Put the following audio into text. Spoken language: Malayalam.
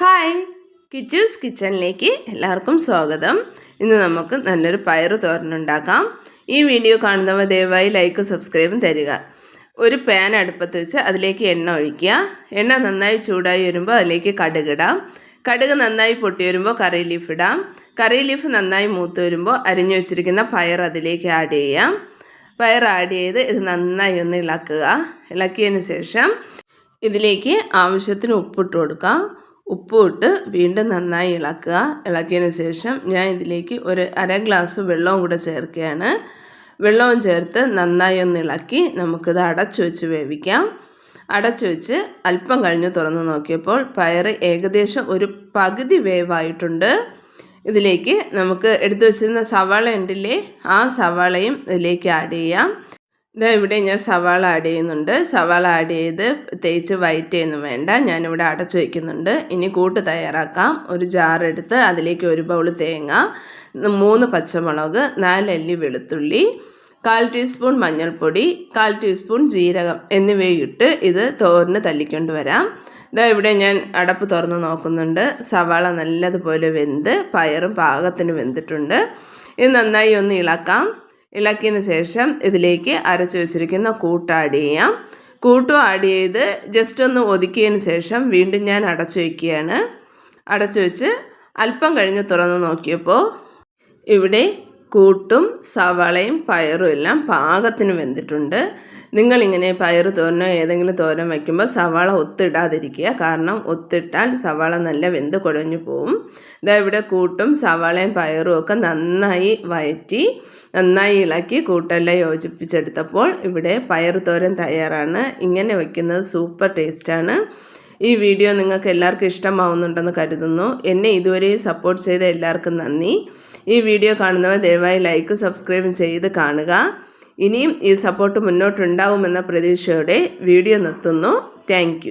ഹായ്. കിച്ചൂസ് കിച്ചണിലേക്ക് എല്ലാവർക്കും സ്വാഗതം. ഇന്ന് നമുക്ക് നല്ലൊരു പയറ് തോരനുണ്ടാക്കാം ഈ വീഡിയോ കാണുന്നവർ ദയവായി ലൈക്കും സബ്സ്ക്രൈബും തരിക. ഒരു പാൻ അടുപ്പത്ത് വെച്ച് അതിലേക്ക് എണ്ണ ഒഴിക്കുക. എണ്ണ നന്നായി ചൂടായി വരുമ്പോൾ അതിലേക്ക് കടുകിടാം കടുക് നന്നായി പൊട്ടി വരുമ്പോൾ കറി ലീഫ് ഇടാം. കറി ലീഫ് നന്നായി മൂത്ത് വരുമ്പോൾ അരിഞ്ഞു വെച്ചിരിക്കുന്ന പയർ അതിലേക്ക് ആഡ് ചെയ്യാം. പയർ ആഡ് ചെയ്ത് ഇത് നന്നായി ഒന്ന് ഇളക്കുക. ഇളക്കിയതിന് ശേഷം ഇതിലേക്ക് ആവശ്യത്തിന് ഉപ്പിട്ട് കൊടുക്കാം. ഉപ്പ് ഇട്ട് വീണ്ടും നന്നായി ഇളക്കുക. ഇളക്കിയതിന് ശേഷം ഞാൻ ഇതിലേക്ക് ഒരു അര ഗ്ലാസ് വെള്ളവും കൂടെ ചേർക്കുകയാണ്. വെള്ളവും ചേർത്ത് നന്നായി ഒന്ന് ഇളക്കി നമുക്കിത് അടച്ചു വെച്ച് വേവിക്കാം. അടച്ചു വെച്ച് അല്പം കഴിഞ്ഞ് തുറന്ന് നോക്കിയപ്പോൾ പയർ ഏകദേശം ഒരു പകുതി വേവായിട്ടുണ്ട്. ഇതിലേക്ക് നമുക്ക് എടുത്തു വെച്ചിരുന്ന സവാള ഉണ്ടല്ലേ ആ സവാളയും ഇതിലേക്ക് ആഡ് ചെയ്യാം. ഇതാ ഇവിടെ ഞാൻ സവാള ആഡ് ചെയ്യുന്നുണ്ട്. സവാള ആഡ് ചെയ്ത് തേച്ച് വൈറ്റ് ചെയ്യുന്നു വേണ്ട. ഞാനിവിടെ അടച്ചു വയ്ക്കുന്നുണ്ട് ഇനി കൂട്ട് തയ്യാറാക്കാം. ഒരു ജാറെടുത്ത് അതിലേക്ക് ഒരു ബൗൾ തേങ്ങ മൂന്ന് പച്ചമുളക് നാലല്ലി വെളുത്തുള്ളി കാൽ ടീസ്പൂൺ മഞ്ഞൾപ്പൊടി കാൽ ടീസ്പൂൺ ജീരകം എന്നിവയിട്ട് ഇത് തോരന് തല്ലിക്കൊണ്ട് വരാം. ഇതാ ഇവിടെ ഞാൻ അടപ്പ് തുറന്ന് നോക്കുന്നുണ്ട്. സവാള നല്ലതുപോലെ വെന്ത് പയറും പാകത്തിന് വെന്തിട്ടുണ്ട്. ഇത് നന്നായി ഒന്ന് ഇളക്കാം. ഇളക്കിയതിന് ശേഷം ഇതിലേക്ക് അരച്ച് വെച്ചിരിക്കുന്ന കൂട്ട് ആഡ് ചെയ്യാം. കൂട്ടും ആഡ് ചെയ്ത് ജസ്റ്റ് ഒന്ന് ഒതുക്കിയതിന് ശേഷം വീണ്ടും ഞാൻ അടച്ചു വയ്ക്കുകയാണ് അടച്ചു വെച്ച് അല്പം കഴിഞ്ഞ് തുറന്ന് നോക്കിയപ്പോൾ ഇവിടെ കൂട്ടും സവാളയും പയറും എല്ലാം പാകത്തിന് വെന്തിട്ടുണ്ട്. നിങ്ങളിങ്ങനെ പയറ് തോരനോ ഏതെങ്കിലും തോരൻ വയ്ക്കുമ്പോൾ സവാള ഒത്തിടാതിരിക്കുക. കാരണം ഒത്തിട്ടാൽ സവാള നല്ല വെന്ത് കുഴഞ്ഞു പോവും. ഇതാ ഇവിടെ കൂട്ടും സവാളയും പയറും ഒക്കെ നന്നായി വയറ്റി നന്നായി ഇളക്കി കൂട്ടെല്ലാം യോജിപ്പിച്ചെടുത്തപ്പോൾ ഇവിടെ പയർ തോരൻ തയ്യാറാണ്. ഇങ്ങനെ വയ്ക്കുന്നത് സൂപ്പർ ടേസ്റ്റാണ് ഈ വീഡിയോ നിങ്ങൾക്ക് എല്ലാവർക്കും ഇഷ്ടമാവുന്നുണ്ടെന്ന് കരുതുന്നു. എന്നെ ഇതുവരെയും സപ്പോർട്ട് ചെയ്ത എല്ലാവർക്കും നന്ദി. ഈ വീഡിയോ കാണുന്നവർ ദയവായി ലൈക്ക് സബ്സ്ക്രൈബ് ചെയ്ത് കാണുക. ഇനിയും ഈ സപ്പോർട്ട് മുന്നോട്ടുണ്ടാവുമെന്ന പ്രതീക്ഷയോടെ വീഡിയോ നിർത്തുന്നു. താങ്ക്